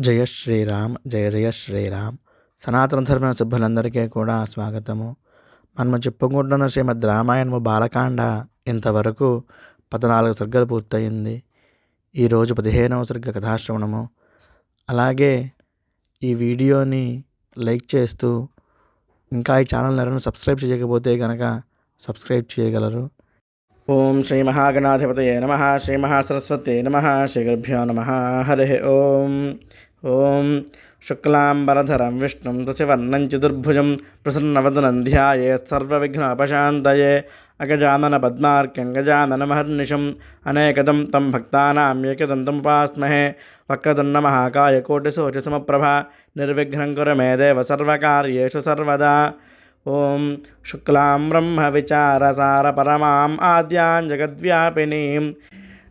జయ శ్రీరామ్ జయ జయ శ్రీరామ్. సనాతన ధర్మ సభ్యులందరికీ కూడా స్వాగతము. మనం చెప్పుకుంటున్న శ్రీమద్ రామాయణము బాలకాండ ఇంతవరకు పద్నాలుగు సర్గలు పూర్తయింది. ఈరోజు పదిహేనవ సర్గ కథాశ్రవణము. అలాగే ఈ వీడియోని లైక్ చేస్తూ ఇంకా ఈ ఛానల్ ఎవరైనా సబ్స్క్రైబ్ చేయకపోతే కనుక సబ్స్క్రైబ్ చేయగలరు. ఓం శ్రీ మహాగణాధిపతయే నమ. శ్రీ మహాసరస్వతే నమ. శ్రీ గర్భ్యో నమ. హరి ఓం. ఓం శుక్లాంబరధరం విష్ణుం తుసివర్ణం చతుర్భుజం ప్రసన్నవదనం ధ్యాయే సర్వవిఘ్న అపశాంతయే అగజానన పద్మార్క్యం గజాననమహర్నిశం అనేకదం తం భక్తానాం ఏకదం తం ఏకదంతముపాస్మహే వక్రతున్న మహాకాయ కోటిసోచసమప్రభ నిర్విఘ్నం కురు మే దేవ సర్వకార్యేషు సర్వదా. ఓం శుక్లాం బ్రహ్మ విచారసార పరమాం ఆద్యాం జగద్వ్యాపినీం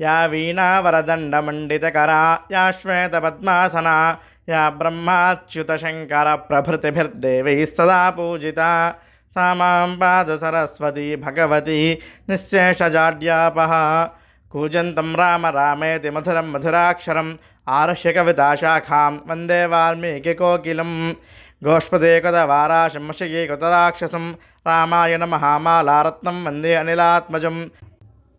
యా వీణావరదండమండితకరా యా శ్వేతపద్మాసనా యా బ్రహ్మాచ్యుతశంకర ప్రభృతిభిర్దేవై సదా పూజిత. సా మాం పాద సరస్వతి భగవతి నిశ్శేషజాడ్యాపహ కూజంతం రామ రామేతి మధురం మధురాక్షరం ఆర్హ్యకవితాశాఖాం వందే వాల్మీకి కోకిలం. గోష్పదే కృత వారా వాల్మీకికోకిలం గోష్పదేకృతవారాశంశయీకృతరాక్షసం రామాయణ మహామాలారత్నం వందే అనిలాత్మజం.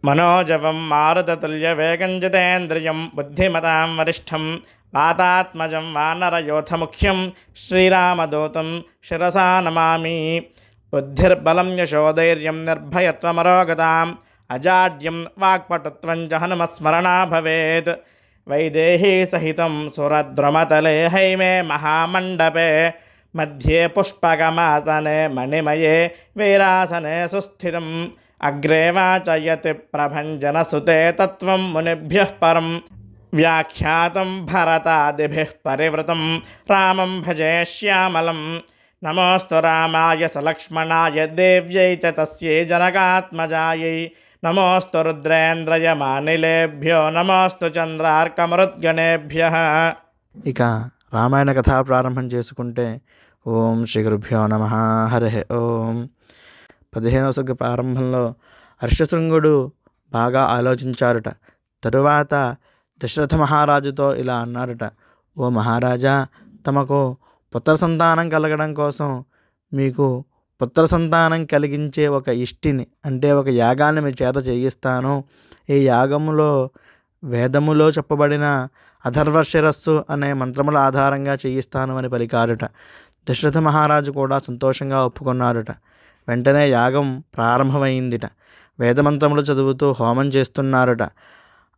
मनोजवं मारुततुल्यवेगं जितेन्द्रियं बुद्धिमतां वरिष्ठं वातात्मजं वानरयोथमुख्यं श्रीरामदूतं शिरसा नमामि बुद्धिर्बलं यशोधैर्यं निर्भयत्वमरोगताम् अजाड्यं वाक्पटुत्वं च हनुमत्स्मरणा भवेत् वैदेही सहितं सुरद्रुमतले हैमे महामण्डपे मध्ये पुष्पकमासने मणिमये वीरासने सुस्थितम् అగ్రేవాచయతి ప్రభంజనసుతే తత్వం మునిభ్య పరం వ్యాఖ్యాతం భరతాదిభి పరివృతం రామం భజే శ్యామలం నమోస్తు రామాయ సలక్ష్మణాయ దేవ్యై చ తస్యై జనకాత్మజాయై నమోస్తు రుద్రేంద్రయమానిలేభ్యో నమోస్తు చంద్రార్కమరుద్గణేభ్య ఇక రామాయణ కథ ప్రారంభం చేసుకుంటే ఓం శ్రీ గురుభ్యో నమ హరి ఓం। పదిహేనవ సర్గ ప్రారంభంలో హర్షశృంగుడు బాగా ఆలోచించారుట. తరువాత దశరథ మహారాజుతో ఇలా అన్నారుట ఓ మహారాజా తమకు పుత్ర సంతానం కలగడం కోసం మీకు పుత్ర సంతానం కలిగించే ఒక ఇష్టిని అంటే ఒక యాగాన్ని మీ చేత చేయిస్తాను. ఈ యాగములో వేదములో చెప్పబడిన అధర్వ శిరస్సు అనే మంత్రముల ఆధారంగా చేయిస్తాను అని పలికారుట. దశరథ మహారాజు కూడా సంతోషంగా ఒప్పుకున్నారుట. వెంటనే యాగం ప్రారంభమైందిట. వేదమంత్రములు చదువుతూ హోమం చేస్తున్నారట.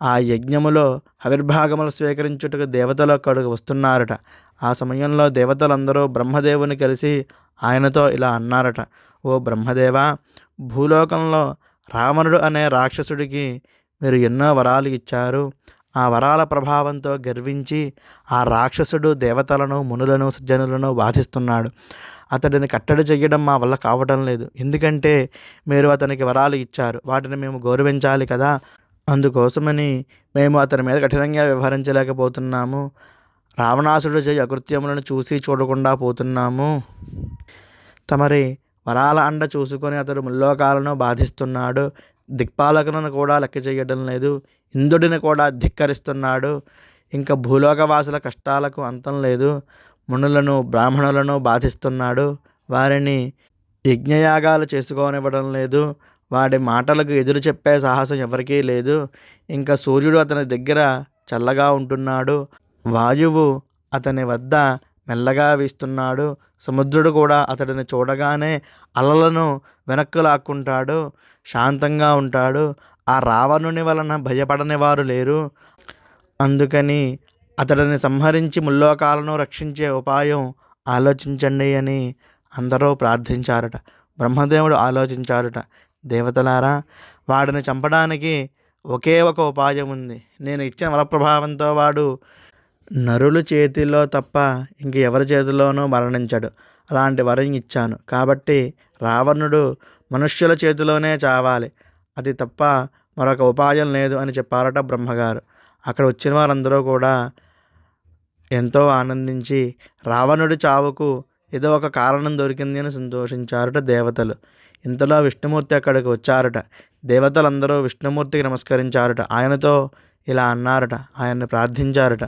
ఆ యజ్ఞములో ఆవిర్భాగములు స్వీకరించుటకు దేవతలు అక్కడికి వస్తున్నారట. ఆ సమయంలో దేవతలందరూ బ్రహ్మదేవుని కలిసి ఆయనతో ఇలా అన్నారట. ఓ బ్రహ్మదేవ భూలోకంలో రావణుడు అనే రాక్షసుడికి మీరు ఎన్నో వరాలు ఇచ్చారు. ఆ వరాల ప్రభావంతో గర్వించి ఆ రాక్షసుడు దేవతలను మునులను సజ్జనులను బాధిస్తున్నాడు. అతడిని కట్టడి చేయడం మా వల్ల కావటం లేదు. ఎందుకంటే మీరు అతనికి వరాలు ఇచ్చారు. వాటిని మేము గౌరవించాలి కదా. అందుకోసమని మేము అతని మీద కఠినంగా వ్యవహరించలేకపోతున్నాము. రావణాసుడు చేయి అకృత్యములను చూసి చూడకుండా పోతున్నాము. తమరి వరాల అండ చూసుకొని అతడు ముల్లోకాలను బాధిస్తున్నాడు. దిక్పాలకులను కూడా లెక్క చేయడం లేదు. ఇంద్రుడిని కూడా ధిక్కరిస్తున్నాడు. ఇంకా భూలోకవాసుల కష్టాలకు అంతం లేదు. మునులను బ్రాహ్మణులను బాధిస్తున్నాడు. వారిని యజ్ఞయాగాలు చేసుకోనివ్వడం లేదు. వాడి మాటలకు ఎదురు చెప్పే సాహసం ఎవరికీ లేదు. ఇంకా సూర్యుడు అతని దగ్గర చల్లగా ఉంటున్నాడు. వాయువు అతని వద్ద మెల్లగా వీస్తున్నాడు. సముద్రుడు కూడా అతడిని చూడగానే అలలను వెనక్కు లాక్కుంటాడు శాంతంగా ఉంటాడు. ఆ రావణుని వలన భయపడని వారు లేరు. అందుకని అతడిని సంహరించి ముల్లోకాలను రక్షించే ఉపాయం ఆలోచించండి అని అందరూ ప్రార్థించారట. బ్రహ్మదేవుడు ఆలోచించారట దేవతలారా వాడిని చంపడానికి ఒకే ఒక ఉపాయం ఉంది. నేను ఇచ్చిన వరప్రభావంతో వాడు నరుల చేతిలో తప్ప ఇంక ఎవరి చేతిలోనూ మరణించడు. అలాంటి వరం ఇచ్చాను. కాబట్టి రావణుడు మనుష్యుల చేతిలోనే చావాలి. అది తప్ప మరొక ఉపాయం లేదు అని చెప్పారట బ్రహ్మగారు. అక్కడ వచ్చిన వారందరూ కూడా ఎంతో ఆనందించి రావణుడి చావుకు ఏదో ఒక కారణం దొరికింది అని సంతోషించారట దేవతలు. ఇంతలో విష్ణుమూర్తి అక్కడికి వచ్చారట. దేవతలందరూ విష్ణుమూర్తికి నమస్కరించారట. ఆయనతో ఇలా అన్నారట. ఆయన్ని ప్రార్థించారట.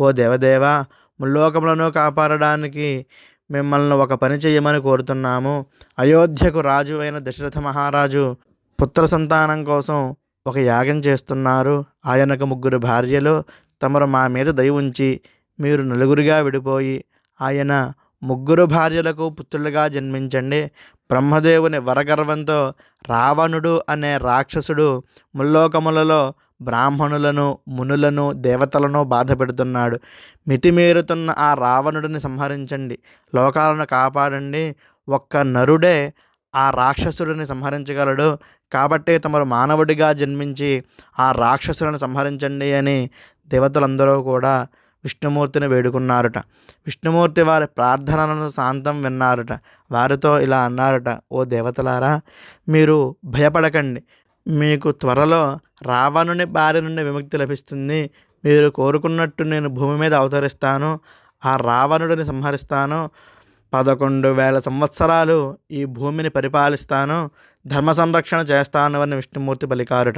ఓ దేవదేవ ముల్లోకములను కాపాడడానికి మిమ్మల్ని ఒక పని చేయమని కోరుతున్నాము. అయోధ్యకు రాజు అయిన దశరథ మహారాజు పుత్ర సంతానం కోసం ఒక యాగం చేస్తున్నారు. ఆయనకు ముగ్గురు భార్యలు తమరు మా మీద దయ ఉంచి మీరు నలుగురిగా విడిపోయి ఆయన ముగ్గురు భార్యలకు పుత్రులుగా జన్మించండి. బ్రహ్మదేవుని వరగర్వంతో రావణుడు అనే రాక్షసుడు ముల్లోకములలో బ్రాహ్మణులను మునులను దేవతలను బాధ పెడుతున్నాడు మితిమీరుతున్న ఆ రావణుడిని సంహరించండి. లోకాలను కాపాడండి. ఒక్క నరుడే ఆ రాక్షసుడిని సంహరించగలడు. కాబట్టి తమరు మానవుడిగా జన్మించి ఆ రాక్షసులను సంహరించండి అని దేవతలందరూ కూడా విష్ణుమూర్తిని వేడుకున్నారట. విష్ణుమూర్తి వారి ప్రార్థనలను శాంతం విన్నారట. వారితో ఇలా అన్నారట ఓ దేవతలారా మీరు భయపడకండి. మీకు త్వరలో రావణుని బారి నుండి విముక్తి లభిస్తుంది. మీరు కోరుకున్నట్టు నేను భూమి మీద అవతరిస్తాను. ఆ రావణుడిని సంహరిస్తాను. పదకొండు వేల సంవత్సరాలు ఈ భూమిని పరిపాలిస్తాను. ధర్మ సంరక్షణ చేస్తాను అని విష్ణుమూర్తి పలికారుట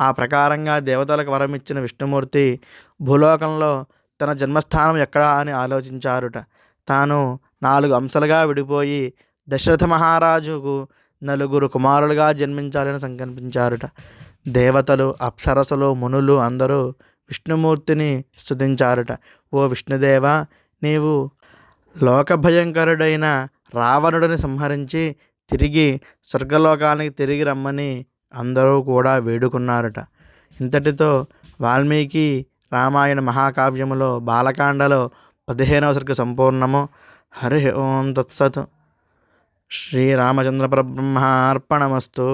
ఆ ప్రకారంగా దేవతలకు వరం ఇచ్చిన విష్ణుమూర్తి భూలోకంలో తన జన్మస్థానం ఎక్కడా అని ఆలోచించారుట. తాను నాలుగు అంశాలుగా విడిపోయి దశరథ మహారాజుకు నలుగురు కుమారులుగా జన్మించాలని సంకల్పించారుట. దేవతలు అప్సరసలు మునులు అందరూ విష్ణుమూర్తిని స్తుతించారుట. ఓ విష్ణుదేవ నీవు లోకభయంకరుడైన రావణుడిని సంహరించి తిరిగి స్వర్గలోకానికి తిరిగి రమ్మని అందరూ కూడా వేడుకున్నారట. ఇంతటితో వాల్మీకి రామాయణ మహాకావ్యములో బాలకాండలో పదిహేనవ సర్గ సంపూర్ణము. హరి ఓం తత్సత్. శ్రీరామచంద్ర పరబ్రహ్మార్పణమస్తు.